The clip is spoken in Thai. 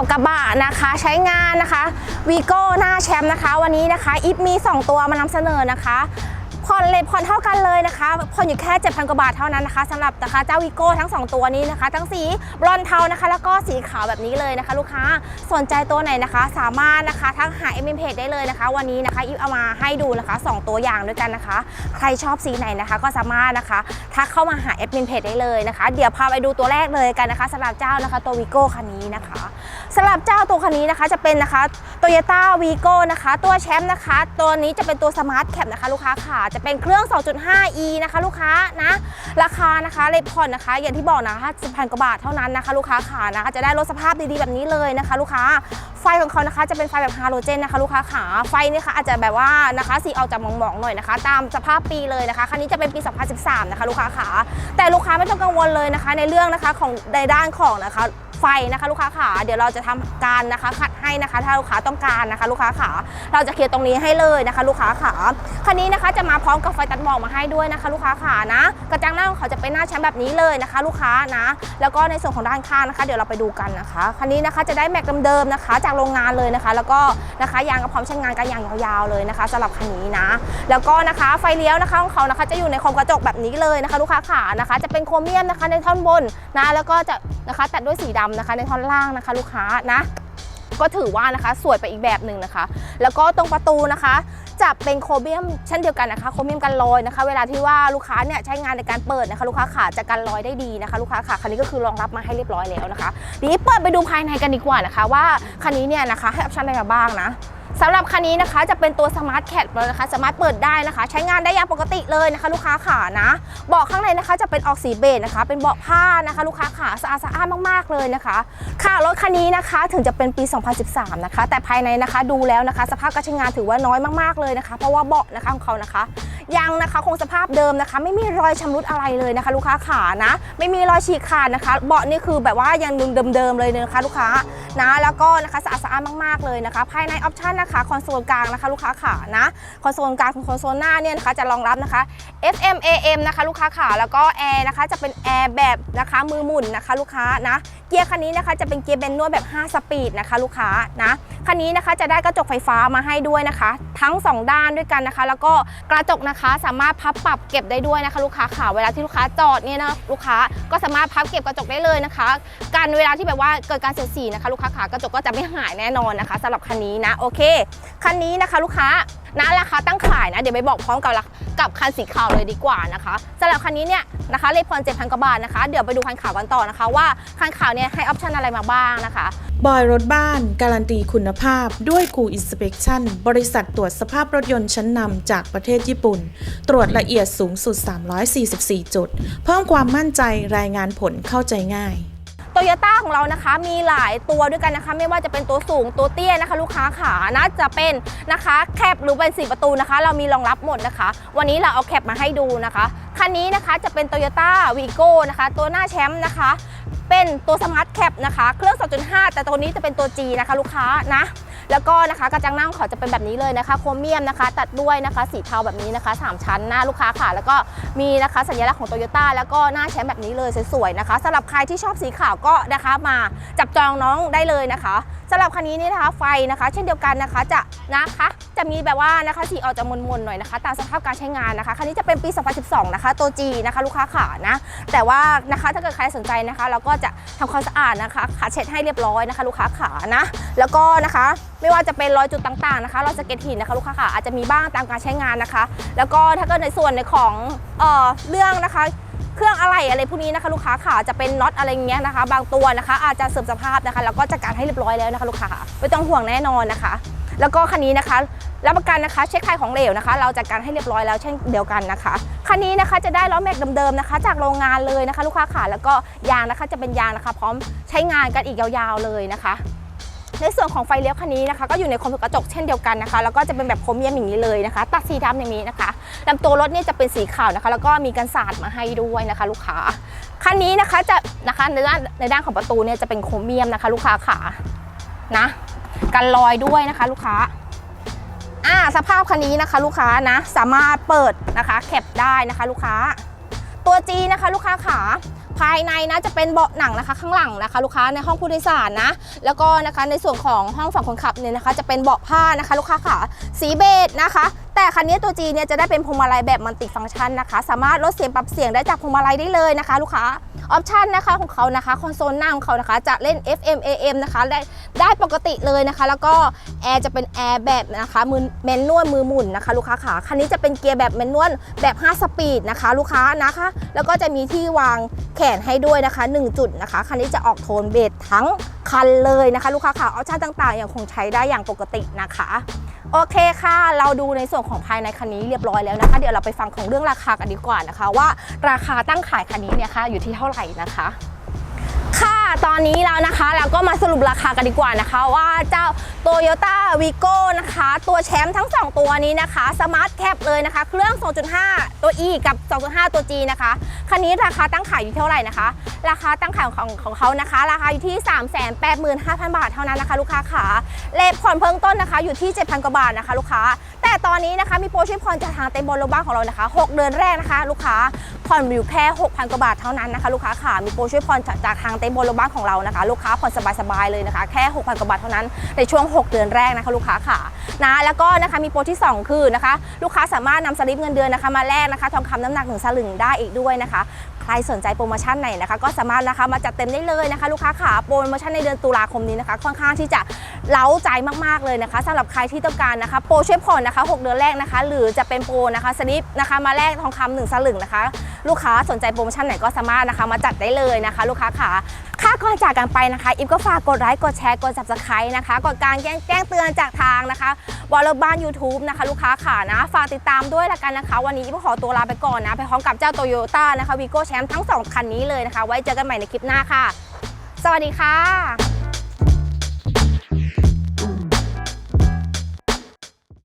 ากกระบะนะคะ ใช้งานนะคะวีโก้หน้าแชมป์นะคะ วันนี้นะคะ อิฟมี 2 ตัวมานำเสนอนะคะ ผ่อนเลยผ่อนเท่ากันเลยนะคะผ่อนอยู่แค่7,000กว่าบาทเท่านั้นนะคะสำหรับนะคะเจ้าวีโก้ทั้ง 2 ตัวนี้นะคะ ทั้งสีบรอนเทานะคะ แล้วก็สีขาวแบบนี้เลยนะคะ ลูกค้าสนใจตัวไหนนะคะ สามารถนะคะทักหาเอ็มเพจได้เลยนะคะ วันนี้นะคะอิฟเอามาให้ดูนะคะ 2 ตัวอย่างด้วยกันนะคะ ใครชอบสีไหนนะคะ ก็สามารถนะคะทักเข้ามาหาเอ็มเพจได้เลยนะคะ เดี๋ยวพาไปดูตัวแรกเลยกันนะคะสำหรับเจ้านะคะตัววีโก้คันนี้นะคะสำหรับเจ้าตัวคันนี้นะคะจะเป็นนะคะ Toyota Vigo นะคะ ตัวแชมป์นะคะ ตัวนี้จะเป็นตัว Smart Cap นะคะ ลูกค้าค่ะจะเป็นเครื่อง 2.5e นะคะ ลูกค้านะ ราคานะคะเลทผ่อนนะคะ อย่างที่บอกนะคะ10,000กว่าบาทเท่านั้นนะคะ ลูกค้าค่ะนะคะจะได้รถสภาพดีๆแบบนี้เลยนะคะ ลูกค้าไฟของเขานะคะจะเป็นไฟแบบฮาโลเจนนะคะ ลูกค้าขาไฟนี่ค่ะอาจจะแบบว่านะคะสีออกจากหมองๆหน่อยนะคะ ตามสภาพปีเลยนะคะคันนี้จะเป็นปี 2013 นะคะ ลูกค้าขาแต่ลูกค้าไม่ต้องกังวลเลยนะคะ ในเรื่องนะคะของในด้านของนะคะ ไฟนะคะลูกค้าขาเดี๋ยวเราจะทำการนะคะขัดให้นะคะ ถ้าลูกค้าต้องการนะคะ ลูกค้าขาเราจะเคลียร์ตรงนี้ให้เลยนะคะ ลูกค้าขาคันนี้นะคะจะมาพร้อมกับไฟตัดหมอกมาให้ด้วยนะคะ ลูกค้าขานะ กระจังหน้าของเขาจะเป็นหน้าแชมป์แบบนี้เลยนะคะ ลูกค้านะ แล้วก็ในส่วนของด้านข้างนะคะ เดี๋ยวเราไปดูกันนะคะคันนี้นะคะจะได้แม็กเดิมๆนะคะ จากโรงงานเลยนะคะ แล้วก็นะคะยางก็พร้อมใช้งานกันอย่างยาวๆเลยนะคะสำหรับคันนี้นะ แล้วก็นะคะไฟเลี้ยวนะคะของเขานะคะจะอยู่ในโคมกระจกแบบนี้เลยนะคะ ลูกค้าขานะคะ จะเป็นโครเมียมนะคะในท่อนบนนะ แล้วก็จะนะคะตัดด้วยสีดำนะคะ ในท่อนล่างนะคะ ลูกค้านะก็ถือว่านะคะสวยไปอีกแบบหนึ่งนะคะ แล้วก็ตรงประตูนะคะจะเป็นโครเมียมเช่นเดียวกันนะคะ โครเมียมกันรอยนะคะ เวลาที่ว่าลูกค้าเนี่ยใช้งานในการเปิดนะคะ ลูกค้าขาจะกันรอยได้ดีนะคะ ลูกค้าขาคันนี้ก็คือรองรับมาให้เรียบร้อยแล้วนะคะทีนี้เปิดไปดูภายในกันดีกว่านะคะ ว่าคันนี้เนี่ยนะคะให้ออปชั่นอะไรมาบ้างนะ สำหรับคันนี้นะคะจะเป็นตัวสมาร์ทแคทเลยนะคะ สามารถเปิดได้นะคะ ใช้งานได้อย่างปกติเลยนะคะ ลูกค้าขานะเบาะข้างในนะคะจะเป็นออกสีเบจนะคะ เป็นเบาะผ้านะคะ ลูกค้าขาสะอาดสะอาดมากๆเลยนะคะ ค่ะรถคันนี้นะคะถึงจะเป็นปี 2013 นะคะ แต่ภายในนะคะดูแล้วนะคะ สภาพการใช้งานถือว่าน้อยมากๆเลยนะคะ เพราะว่าเบาะนะคะของเขานะคะ ยังนะคะคงสภาพเดิมนะคะ ไม่มีรอยชำรุดอะไรเลยนะคะ ลูกค้าขานะ ไม่มีรอยฉีกขาดนะคะ เบาะนี่คือแบบว่ายังเดิมๆเลยนะคะลูกค้านะแล้วก็นะคะสะอาดสะอ้านมากๆเลยนะคะ ภายในออปชันนะคะคอนโซลกลางนะคะลูกค้าขานะคอนโซลกลางคอนโซลหน้าเนี่ยนะคะจะรองรับนะคะ FM AM นะคะลูกค้าขาแล้วก็แอร์นะคะจะเป็นแอร์แบบนะคะมือหมุนนะคะลูกค้านะ เกียร์คันนี้นะคะจะเป็นเกียร์เบนนวดแบบ 5 สปีดนะคะ ลูกค้านะคันนี้นะคะจะได้กระจกไฟฟ้ามาให้ด้วยนะคะ ทั้ง 2 ด้านด้วยกันนะคะ แล้วก็กระจกนะคะสามารถพับปรับเก็บได้ด้วยนะคะ ลูกค้าค่ะเวลาที่ลูกค้าจอดเนี่ยนะลูกค้าก็สามารถพับเก็บกระจกได้เลยนะคะการเวลาที่แบบว่าเกิดการเสียดสีนะคะ ลูกค้าขากระจกก็จะไม่หายแน่นอนนะคะสำหรับคันนี้นะโอเคคันนี้นะคะ ลูกค้า นะราคาตั้งขายนะ เดี๋ยวไปบอกพร้อมกับกับคันสีขาวเลยดีกว่านะคะสำหรับคันนี้เนี่ยนะคะเลขพร7,000กว่าบาทนะคะ เดี๋ยวไปดูคันขาวกันต่อนะคะ ว่าคันขาวเนี่ยให้ออปชันอะไรมาบ้างนะคะบอยรถบ้าน การันตีคุณภาพด้วยกูอินสเป t ชั่นบริษัทตรวจสภาพรถยนต์ชั้นนำจากประเทศญี่ปุ่น ตรวจละเอียดสูงสุด 344 จุด เพิ่มความมั่นใจรายงานผลเข้าใจง่าย โตโยต้าของเรานะคะมีหลายตัวด้วยกันนะคะ ไม่ว่าจะเป็นตัวสูงตัวเตี้ยนะคะ ลูกค้าขานะจะเป็นนะคะแคบหรือเป็นสีประตูนะคะ เรามีรองรับหมดนะคะ วันนี้เราเอาแคบมาให้ดูนะคะคันนี้นะคะจะเป็น Toyota Vigo นะคะ ตัวหน้าแชมป์นะคะ เป็นตัวสมาร์ทแคปนะคะ เครื่อง 2.5 แต่ตัวนี้จะเป็นตัว G นะคะ ลูกค้านะ แล้วก็นะคะกระจังหน้าของเขาจะเป็นแบบนี้เลยนะคะ โครเมียมนะคะ ตัดด้วยนะคะสีเทาแบบนี้นะคะสามชั้นหน้าลูกค้าค่ะ แล้วก็มีนะคะสัญลักษณ์ของโตโยต้าแล้วก็หน้าแชมป์แบบนี้เลยสวยๆนะคะสำหรับใครที่ชอบสีขาวก็นะคะมาจับจองน้องได้เลยนะคะสำหรับคันนี้นี่นะคะไฟนะคะ เช่นเดียวกันนะคะจะนะคะจะมีแบบว่านะคะสีออกจะมนๆหน่อยนะคะ ตามสภาพการใช้งานนะคะคันนี้จะเป็นปี 2012 นะคะ ตัว G นะคะลูกค้าขานะ แต่ว่านะคะถ้าเกิดใครสนใจนะคะ เราก็จะทำความสะอาดนะคะขัดเช็ดให้เรียบร้อยนะคะ ลูกค้าขานะ แล้วก็นะคะไม่ว่าจะเป็นรอยจุดต่างๆนะคะรอยสะเก็ตหินนะคะลูกค้าขาอาจจะมีบ้างตามการใช้งานนะคะ แล้วก็ถ้าเกิดในส่วนในของเอ่อเรื่องนะคะเครื่องอะไรอะไรพวกนี้นะคะลูกค้าขาจะเป็นน็อตอะไรอย่างเงี้ยนะคะ บางตัวนะคะ อาจจะเสื่อมสภาพนะคะแล้วก็จัดการให้เรียบร้อยแล้วนะคะลูกค้าขาไม่ต้องห่วงแน่นอนนะคะ แล้วก็คันนี้นะคะรับประกันนะคะเช็คไขของเหลวนะคะ เราจัดการให้เรียบร้อยแล้วเช่นเดียวกันนะคะคันนี้นะคะจะได้ล้อแม็กเดิมๆนะคะ จากโรงงานเลยนะคะ ลูกค้าขาแล้วก็ยางนะคะจะเป็นยางนะคะ พร้อมใช้งานกันอีกยาวๆเลยนะคะ ในส่วนของไฟเลี้ยวคันนี้นะคะ ก็อยู่ในโคมกระจกเช่นเดียวกันนะคะ แล้วก็จะเป็นแบบโครเมียมอย่างนี้เลยนะคะ ตัดสีดำอย่างนี้นะคะลำตัวรถเนี่ยจะเป็นสีขาวนะคะ แล้วก็มีกันสาดมาให้ด้วยนะคะ ลูกค้าคันนี้นะคะจะนะคะในด้านในด้านของประตูเนี่ยจะเป็นโครเมียมนะคะ ลูกค้าขานะกันรอยด้วยนะคะ ลูกค้าอ่าสภาพคันนี้นะคะ ลูกค้านะ สามารถเปิดนะคะแคปได้นะคะ ลูกค้าตัว G นะคะ ลูกค้าขา ภายในนะจะเป็นเบาะหนังนะคะข้างหลังนะคะ ลูกค้าในห้องผู้โดยสารนะ แล้วก็นะคะในส่วนของห้องฝั่งคนขับเนี่ยนะคะ จะเป็นเบาะผ้านะคะ ลูกค้าค่ะสีเบจนะคะ แต่คันนี้ตัว G เนี่ยจะได้เป็นพวงมาลัยแบบมัลติฟังก์ชันนะคะ สามารถลดเสียงปรับเสียงได้จากพวงมาลัยได้เลยนะคะ ลูกค้า ออปชันนะคะของเขานะคะคอนโซลหน้าของเขานะคะ จะเล่น FM AM นะคะได้ได้ปกติเลยนะคะ แล้วก็แอร์จะเป็นแอร์แบบนะคะมือแมนนวลมือหมุนนะคะลูกค้าขาคันนี้จะเป็นเกียร์แบบแมนนวลแบบ 5 สปีดนะคะ ลูกค้านะคะ แล้วก็จะมีที่วางแขนให้ด้วยนะคะ 1 จุดนะคะ คันนี้จะออกโทนเบจทั้งคันเลยนะคะ ลูกค้าขาออปชันต่างๆยังคงใช้ได้อย่างปกตินะคะ โอเคค่ะ เราดูในส่วนของภายในคันนี้เรียบร้อยแล้วนะคะ เดี๋ยวเราไปฟังของเรื่องราคากันดีกว่านะคะ ว่าราคาตั้งขายคันนี้เนี่ยค่ะอยู่ที่เท่าไหร่นะคะค่ะ ตอนนี้แล้วนะคะเราก็มาสรุปราคากันดีกว่านะคะ ว่าเจ้า Toyota Vigo นะคะ ตัวแชมป์ทั้ง 2 ตัวนี้นะคะ Smart Cap เลยนะคะ เครื่อง 2.5 ตัว E กับ 2.5 ตัว G นะคะ คันนี้ราคาตั้งขายอยู่เท่าไหร่นะคะ ราคาตั้งขายของของเขานะคะ ราคาอยู่ที่ 385,000 บาทเท่านั้นนะคะ ลูกค้าขาเลทผ่อนเพิ่มต้นนะคะ อยู่ที่ 7,000 กว่าบาทนะคะลูกค้า แต่ตอนนี้นะคะมีโปรช่วยผ่อนจากทางเต็มบนโลบ้าของเรานะคะ 6 เดือนแรกนะคะ ลูกค้าผ่อนอยู่แค่ 6,000 กว่าบาทเท่านั้นนะคะ ลูกค้าขามีโปรช่วยผ่อนจากจากทางเต็มบนโลบ้านของเรานะคะ ลูกค้าผ่อนสบายๆเลยนะคะ แค่ 6,000กว่าบาทเท่านั้นในช่วง 6 เดือนแรกนะคะ ลูกค้าขานะแล้วก็นะคะมีโปรที่ 2 คือนะคะ ลูกค้าสามารถนำสลิปเงินเดือนนะคะมาแลกนะคะ ทองคำน้ำหนักหนึ่งสลึงได้อีกด้วยนะคะ ใครสนใจโปรโมชั่นไหนนะคะ ก็สามารถนะคะมาจัดเต็มได้เลยนะคะ ลูกค้าขาโปรโมชั่นในเดือนตุลาคมนี้นะคะ ค่อนข้างที่จะเล้าใจมากๆเลยนะคะสำหรับใครที่ต้องการนะคะ โปรช่วยผ่อนนะคะ 6 เดือนแรกนะคะ หรือจะเป็นโปรนะคะสลิปนะคะมาแลกทองคำหนึ่งสลึงนะคะ ลูกค้าสนใจโปรโมชั่นไหนก็สามารถนะคะมาจัดได้เลยนะคะ ลูกค้าขา ค่ะก่อนจากกันไปนะคะอิฟก็ฝากกดไลค์กดแชร์กด subscribe นะคะกดการแจ้งเตือนจากทางนะคะวอลบ้าน YouTube นะคะลูกค้าขานะ ฝากติดตามด้วยละกันนะคะ วันนี้อิฟขอตัวลาไปก่อนนะ ไปพร้อมกับเจ้าโตโยต้านะคะวีโก้แชมป์ทั้งสองคันนี้เลยนะคะ ไว้เจอกันใหม่ในคลิปหน้าค่ะ สวัสดีค่ะ